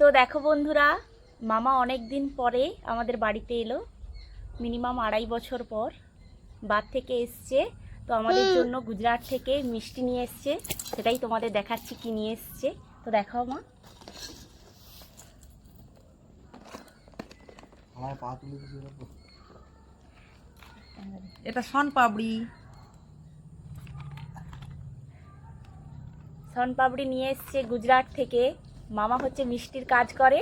তো দেখো বন্ধুরা মামা অনেক দিন পরে আমাদের বাড়িতে এলো। মিনিমাম আড়াই বছর পর বাদ থেকে এসছে। তো আমাদের জন্য গুজরাট থেকে মিষ্টি নিয়ে এসছে। সেটাই তোমাদের দেখাচ্ছি কি নিয়ে এসছে। তো দেখাও মা। আমার পা তুলে দিয়েছে এরকম। এটা শন পাবড়ি নিয়ে এসছে গুজরাট থেকে। মামা হচ্ছে মিষ্টির কাজ করে।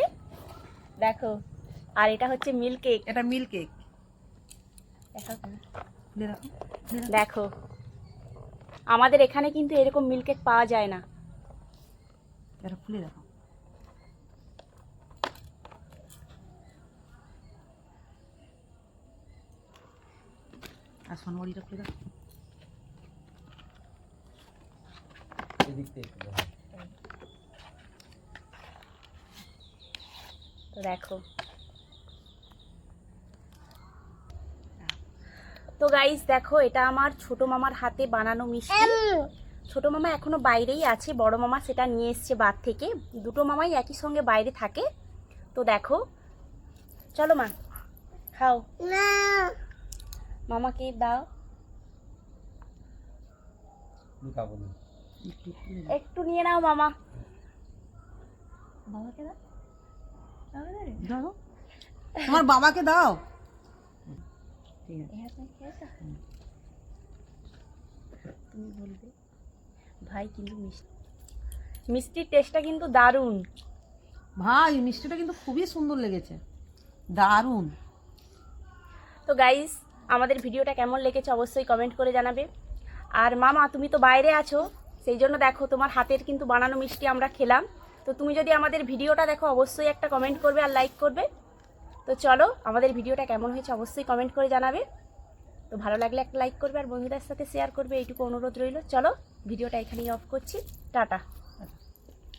দেখো আর এটা হচ্ছে মিল্ক কেক। এটা মিল্ক কেক। দেখো আমাদের এখানে কিন্তু এরকম মিল্ক কেক পাওয়া যায় না। এটা খুলে রাখো আর সোনবড়িটা খুলে রাখো। এদিক থেকে দেখো। তো গাইস দেখো এটা আমার ছোট মামার হাতে বানানো মিষ্টি। ছোট মামা এখনও বাইরেই আছে বড় মামা সেটা নিয়ে এসছে বাদ থেকে। দুটো মামাই একই সঙ্গে বাইরে থাকে। তো দেখো চলো মা খাও। মামাকে দাও। একটু দাও। একটু নিয়ে নাও মামা। বাবাকে দাও। দাও। তোমার বাবাকে দাও। ঠিক আছে। এই হাতে খেয়েছো? তুমি বলবে। ভাই কিন্তু মিষ্টি। মিষ্টির টেস্টটা কিন্তু দারুণ। ভাই মিষ্টিটা কিন্তু খুবই সুন্দর লেগেছে। দারুণ। তো গাইস আমাদের ভিডিওটা কেমন লেগেছে অবশ্যই কমেন্ট করে জানাবে। আর মামা তুমি তো বাইরে আছো সেই জন্য দেখো তোমার হাতের কিন্তু বানানো মিষ্টি আমরা খেলাম। তো তুমি যদি আমাদের ভিডিওটা দেখো, অবশ্যই একটা কমেন্ট করবে আর লাইক করবে। তো চলো, আমাদের ভিডিওটা কেমন হয়েছে অবশ্যই কমেন্ট করে জানাবে। তো ভালো লাগলে একটা লাইক করবে আর বন্ধুদের সাথে শেয়ার করবে, এইটুকু অনুরোধ রইল। চলো, ভিডিওটা এখানেই অফ করছি। টাটা।